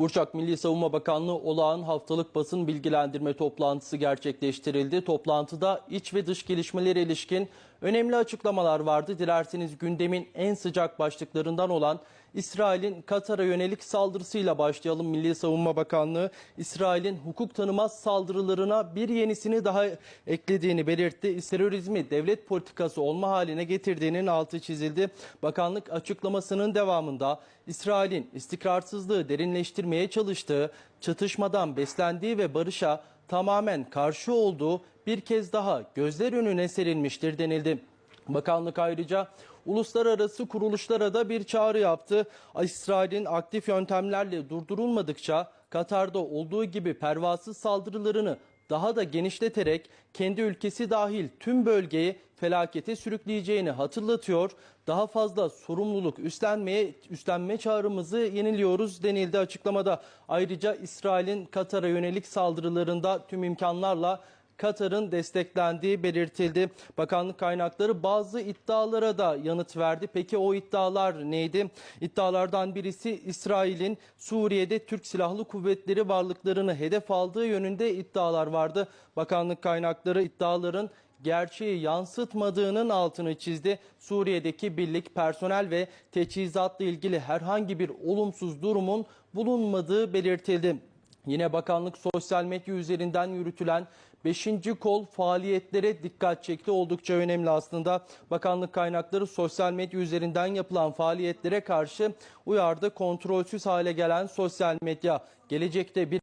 Burçak Milli Savunma Bakanlığı olağan haftalık basın bilgilendirme toplantısı gerçekleştirildi. Toplantıda iç ve dış gelişmelere ilişkin önemli açıklamalar vardı. Dilerseniz gündemin en sıcak başlıklarından olan İsrail'in Katar'a yönelik saldırısıyla başlayalım. Milli Savunma Bakanlığı İsrail'in hukuk tanımaz saldırılarına bir yenisini daha eklediğini belirtti. Terörizmi devlet politikası olma haline getirdiğinin altı çizildi. Bakanlık açıklamasının devamında İsrail'in istikrarsızlığı derinleştirmeye çalıştığı, çatışmadan beslendiği ve barışa tamamen karşı olduğu bir kez daha gözler önüne serilmiştir denildi. Bakanlık ayrıca uluslararası kuruluşlara da bir çağrı yaptı. İsrail'in aktif yöntemlerle durdurulmadıkça Katar'da olduğu gibi pervasız saldırılarını daha da genişleterek kendi ülkesi dahil tüm bölgeyi felakete sürükleyeceğini hatırlatıyor. Daha fazla sorumluluk üstlenmeye üstlenme çağrımızı yeniliyoruz denildi açıklamada. Ayrıca İsrail'in Katar'a yönelik saldırılarında tüm imkanlarla Katar'ın desteklendiği belirtildi. Bakanlık kaynakları bazı iddialara da yanıt verdi. Peki o iddialar neydi? İddialardan birisi İsrail'in Suriye'de Türk Silahlı Kuvvetleri varlıklarını hedef aldığı yönünde iddialar vardı. Bakanlık kaynakları iddiaların gerçeği yansıtmadığının altını çizdi. Suriye'deki birlik, personel ve teçhizatla ilgili herhangi bir olumsuz durumun bulunmadığı belirtildi. Yine bakanlık sosyal medya üzerinden yürütülen 5. kol faaliyetlere dikkat çekti. Oldukça önemli aslında. Bakanlık kaynakları sosyal medya üzerinden yapılan faaliyetlere karşı uyardı. Kontrolsüz hale gelen sosyal medya gelecekte bir